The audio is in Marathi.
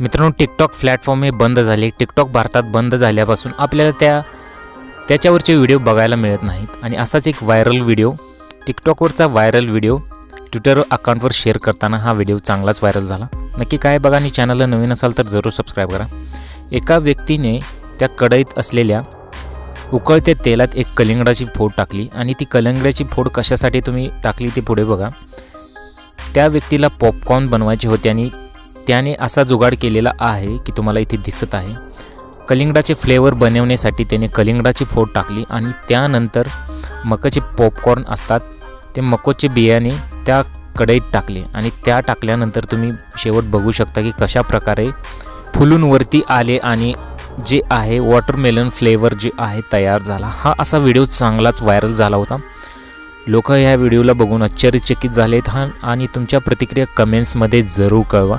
मित्रांनो टिकटॉक प्लॅटफॉर्म हे बंद झाले. टिकटॉक भारतात बंद झाल्यापासून आपल्याला त्या त्याच्यावरचे व्हिडिओ बघायला मिळत नाहीत. आणि असाच एक व्हायरल व्हिडिओ टिकटॉकवरचा व्हायरल व्हिडिओ ट्विटर अकाउंटवर शेअर करताना हा व्हिडिओ चांगलाच व्हायरल झाला. नक्की काय बघा आणि चॅनलला नवीन असाल तर जरूर सबस्क्राईब करा. एका व्यक्तीने त्या कढईत असलेल्या उकळत्या तेलात एक कलिंगडाची फोड टाकली आणि ती कलिंगडाची फोड कशासाठी तुम्ही टाकली ती पुढे बघा. त्या व्यक्तीला पॉपकॉर्न बनवायचे होते आणि त्याने असा जुगाड केलेला आहे की तुम्हाला इथे दिसत आहे. कलिंगडाचे फ्लेवर बनवण्यासाठी त्याने कलिंगडाची फोड टाकली आणि त्यानंतर मकाचे पॉपकॉर्न असतात ते मकोचे बियाणे त्या कढईत टाकले आणि त्या टाकल्यानंतर तुम्ही शेवट बघू शकता की कशा प्रकारे फुलून वरती आले आणि जे आहे वॉटरमेलन फ्लेवर जे आहे तयार झाला. हा असा व्हिडिओ चांगलाच व्हायरल झाला होता. लोक ह्या व्हिडिओला बघून आश्चर्यचकित झालेत हा आणि तुमच्या प्रतिक्रिया कमेंट्समध्ये जरूर कळवा.